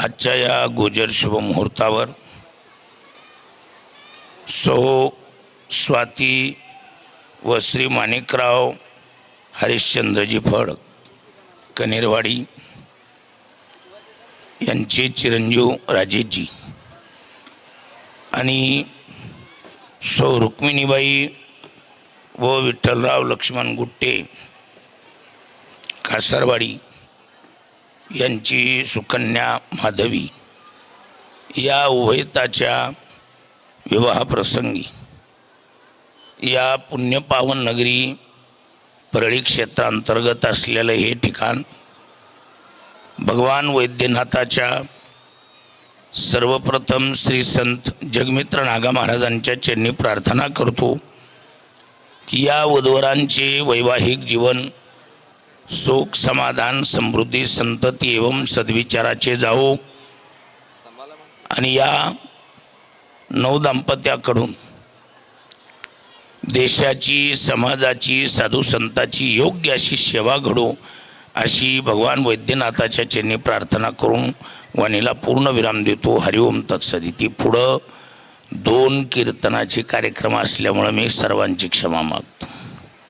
आजच्या या गुजर शुभ मुहूर्तावर सो स्वाती व श्री माणिकराव हरिश्चंद्रजी फड कनेरवाडी यांचे चिरंजीव राजेजी आणि सौ रुक्मिणीबाई व विठ्ठलराव लक्ष्मण गुट्टे कासारवाडी यांची सुकन्या माधवी या उभयताच्या विवाहप्रसंगी या पुण्यपावन नगरी परळी क्षेत्रांतर्गत असलेलं हे ठिकाण भगवान वैद्यनाथाच्या सर्वप्रथम श्री संत जगमित्र नागा महाराजांच्या चरणी प्रार्थना करतो की या वधवरांचे वैवाहिक जीवन सुख समाधान समृद्धी संतती एवं सद्विचाराचे जाऊ आणि या नऊ दाम्पत्याकडून देशाची समाजाची साधू संताची योग्य अशी सेवा घडो अशी भगवान वैद्यनाथाच्या चरणी प्रार्थना करून वाणीला पूर्ण विराम देतो. हरिओम तत्सदिती. पुढं दोन कीर्तनाचे कार्यक्रम असल्यामुळं मी सर्वांची क्षमा मागतो.